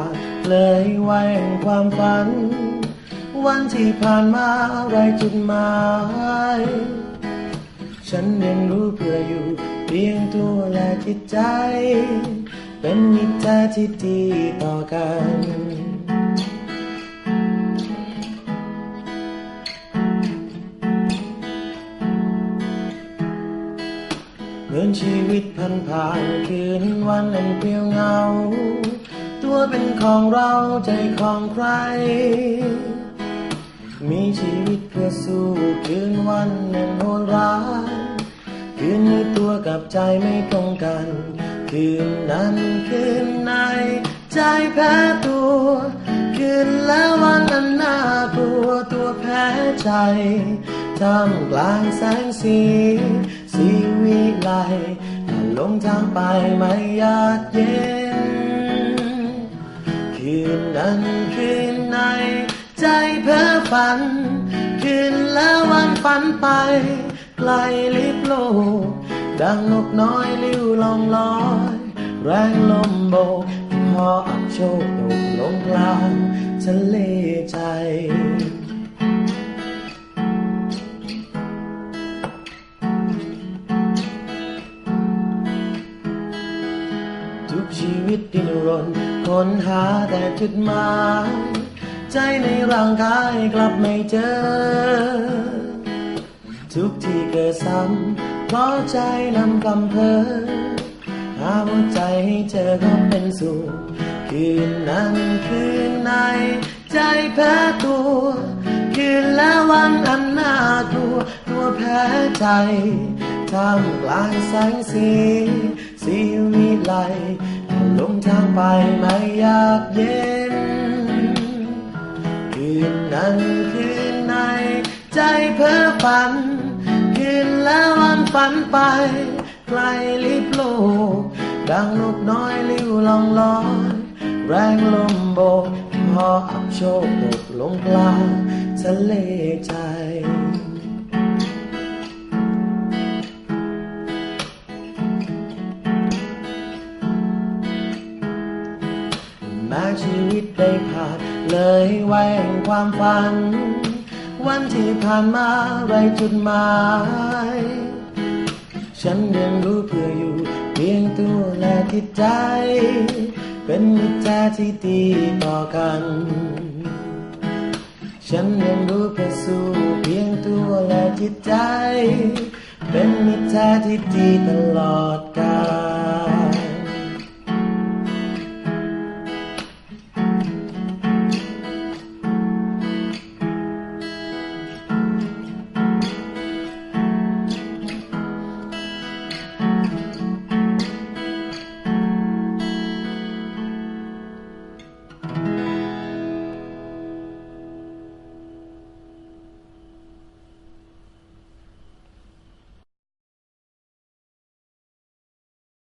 านเลยไว้ความฝัน วันที่ผ่านมาไรจุดหมายฉันเรียนรู้เพื่ออยู่เพียงตัวและจิตใจ เป็นมิตรที่ดีต่อกัน เหมือนชีวิตผ่านผ่านคืนวันอันเปลี่ยวเหงา ตัวเป็นของเราใจของใคร มีชีวิตเพื่อสู้คืนวันนั้นโหดร้ายคืนนี้ตัวกับใจไม่ตรงกัน คืนนั้นคืนในใจแพ้ตัว คืนแล้ววันนั้นน่ากลัวตัวแพ้ใจท่ามกลางแสงสี ลถ้าลงทางไปไม่อยากเย็น คืนนั้นคืนใน ใจเพ้อฝัน คืนแล้ววันฝันไป ไกลลิบโลก ดังนกน้อยลิ้วลองลอย แรงลมโบกพออับโชคตกลงกลางทะเลใจ รนค้นหาแต่จุดหมาย ใจในร่างกายกลับไม่เจอ ทุกที่เกิดซ้ำเพราะใจนำกำเพอหาหัวใจให้เจอก็เป็นสุขคืนนั้นคืนใน ใจแพ้ตัว คืนแล้ววันอันน่ากลัวตัวแพ้ใจท่ามกลางแสงสีสีวิไล ลงทางไปไม่อยากเย็น คืนนั้นคืนในใจเพ้อฝัน คืนแล้ววันฝันไป ไกลลิบโลก ดังนกน้อยลิ้วลองลอย แรงลมโบกพออับโชคตกลงกลางทะเลใจ แม้ชีวิตได้ผ่าน เลยไว้แห่งความฝัน วันที่ผ่านมาไรจุดหมาย ฉันเรียนรู้เพื่ออยู่ เพียงตัวและจิตใจ เป็นมิตรแท้ที่ดีต่อกัน ฉันเรียนรู้เพื่อสู้เพียงตัวและจิตใจ เป็นมิตรแท้ที่ดีตลอดกาล